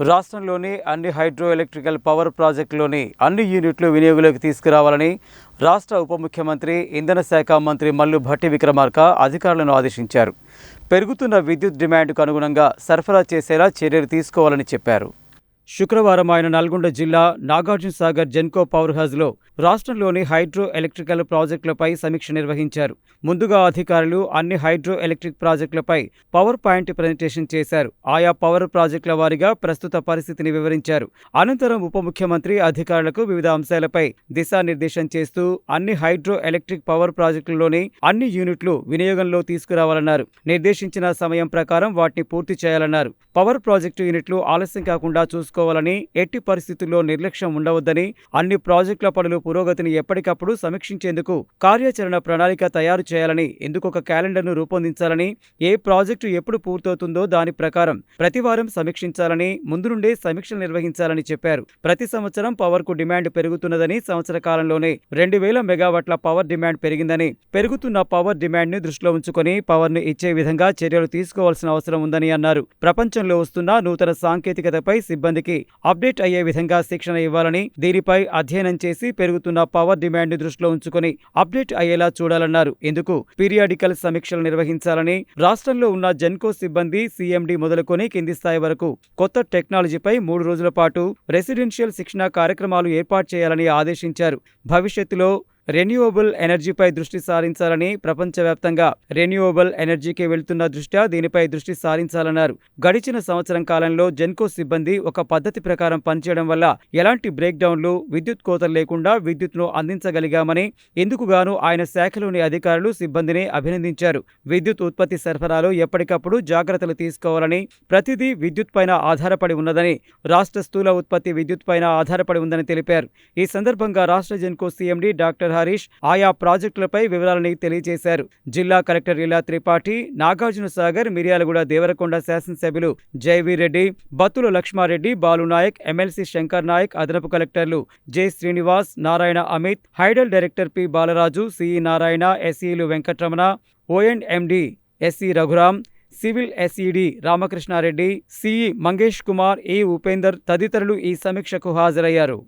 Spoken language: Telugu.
రాష్ట్రంలోని అన్ని హైడ్రో ఎలక్ట్రికల్ పవర్ ప్రాజెక్టులోని అన్ని యూనిట్లు వినియోగంలోకి తీసుకురావాలని రాష్ట్ర ఉప ముఖ్యమంత్రి ఇంధన శాఖ మంత్రి మల్లు భట్టి విక్రమార్క అధికారులను ఆదేశించారు. పెరుగుతున్న విద్యుత్ డిమాండ్కు అనుగుణంగా సరఫరా చేసేలా చర్యలు తీసుకోవాలని చెప్పారు. శుక్రవారం ఆయన నల్గొండ జిల్లా నాగార్జున సాగర్ జెన్కో పవర్ హౌజ్లో రాష్ట్రంలోని హైడ్రో ఎలక్ట్రికల్ ప్రాజెక్టులపై సమీక్ష నిర్వహించారు. ముందుగా అధికారులు అన్ని హైడ్రో ఎలక్ట్రిక్ ప్రాజెక్టులపై పవర్ పాయింట్ ప్రజెంటేషన్ చేశారు. ఆయా పవర్ ప్రాజెక్టుల వారీగా ప్రస్తుత పరిస్థితిని వివరించారు. అనంతరం ఉప ముఖ్యమంత్రి అధికారులకు వివిధ అంశాలపై దిశానిర్దేశం చేస్తూ అన్ని హైడ్రో ఎలక్ట్రిక్ పవర్ ప్రాజెక్టుల్లోని అన్ని యూనిట్లు వినియోగంలో తీసుకురావాలన్నారు. నిర్దేశించిన సమయం ప్రకారం వాటిని పూర్తి చేయాలన్నారు. పవర్ ప్రాజెక్టు యూనిట్లు ఆలస్యం కాకుండా చూసుకు చూసుకోవాలని ఎట్టి పరిస్థితుల్లో నిర్లక్ష్యం ఉండవద్దని అన్ని ప్రాజెక్టుల పనులు పురోగతిని ఎప్పటికప్పుడు సమీక్షించేందుకు కార్యాచరణ ప్రణాళిక తయారు చేయాలని ఎందుకు ఒక క్యాలెండర్ను రూపొందించాలని ఏ ప్రాజెక్టు ఎప్పుడు పూర్తవుతుందో దాని ప్రకారం ప్రతివారం సమీక్షించాలని ముందు నుండే సమీక్షలు నిర్వహించాలని చెప్పారు. ప్రతి సంవత్సరం పవర్కు డిమాండ్ పెరుగుతున్నదని సంవత్సర కాలంలోనే రెండు వేల మెగావాట్ల పవర్ డిమాండ్ పెరిగిందని పెరుగుతున్న పవర్ డిమాండ్ను దృష్టిలో ఉంచుకొని పవర్ను ఇచ్చే విధంగా చర్యలు తీసుకోవాల్సిన అవసరం ఉందని అన్నారు. ప్రపంచంలో వస్తున్న నూతన సాంకేతికతపై సిబ్బందికి అప్డేట్ అయ్యే విధంగా శిక్షణ ఇవ్వాలని దీనిపై అధ్యయనం చేసి పెరుగుతున్న పవర్ డిమాండ్ దృష్టిలో ఉంచుకుని అప్డేట్ అయ్యేలా చూడాలన్నారు. ఇందుకు పీరియాడికల్ సమీక్షలు నిర్వహించాలని రాష్ట్రంలో ఉన్న జెన్కో సిబ్బంది సీఎండీ మొదలుకొని కింది స్థాయి వరకు కొత్త టెక్నాలజీపై మూడు రోజుల పాటు రెసిడెన్షియల్ శిక్షణ కార్యక్రమాలు ఏర్పాటు చేయాలని ఆదేశించారు. భవిష్యత్తులో రెన్యూవబుల్ ఎనర్జీపై దృష్టి సారించాలని ప్రపంచవ్యాప్తంగా రెన్యూవబుల్ ఎనర్జీకి వెళ్తున్న దృష్ట్యా దీనిపై దృష్టి సారించాలన్నారు. గడిచిన సంవత్సరం కాలంలో జెన్కో సిబ్బంది ఒక పద్ధతి ప్రకారం పనిచేయడం వల్ల ఎలాంటి బ్రేక్ డౌన్లు విద్యుత్ కోతలు లేకుండా విద్యుత్ను అందించగలిగామని ఇందుకుగాను ఆయన శాఖలోని అధికారులు సిబ్బందిని అభినందించారు. విద్యుత్ ఉత్పత్తి సరఫరాలో ఎప్పటికప్పుడు జాగ్రత్తలు తీసుకోవాలని ప్రతిదీ విద్యుత్ పైన ఆధారపడి ఉన్నదని రాష్ట్ర స్థూల ఉత్పత్తి విద్యుత్ పైన ఆధారపడి ఉందని తెలిపారు. ఈ సందర్భంగా రాష్ట్ర జెన్కో సీఎండీ డాక్టర్ హరీష్ ఆయా ప్రాజెక్టులపై వివరాలని తెలియజేశారు. జిల్లా కలెక్టర్ ఇలా త్రిపాఠి నాగార్జున సాగర్ మిర్యాలగూడ దేవరకొండ శాసనసభ్యులు జైవీ రెడ్డి బత్తుల లక్ష్మారెడ్డి బాలునాయక్ ఎమ్మెల్సీ శంకర్ నాయక్ అదనపు కలెక్టర్లు J Srinivas Narayana Amit hydel director P Balaraju CE Narayana ఎస్ఈలు Venkatramana O and M MD SC Raghuram civil SE D Ramakrishnareddy CE Mangesh Kumar A Upender తదితరులు ఈ సమీక్షకు హాజరయ్యారు.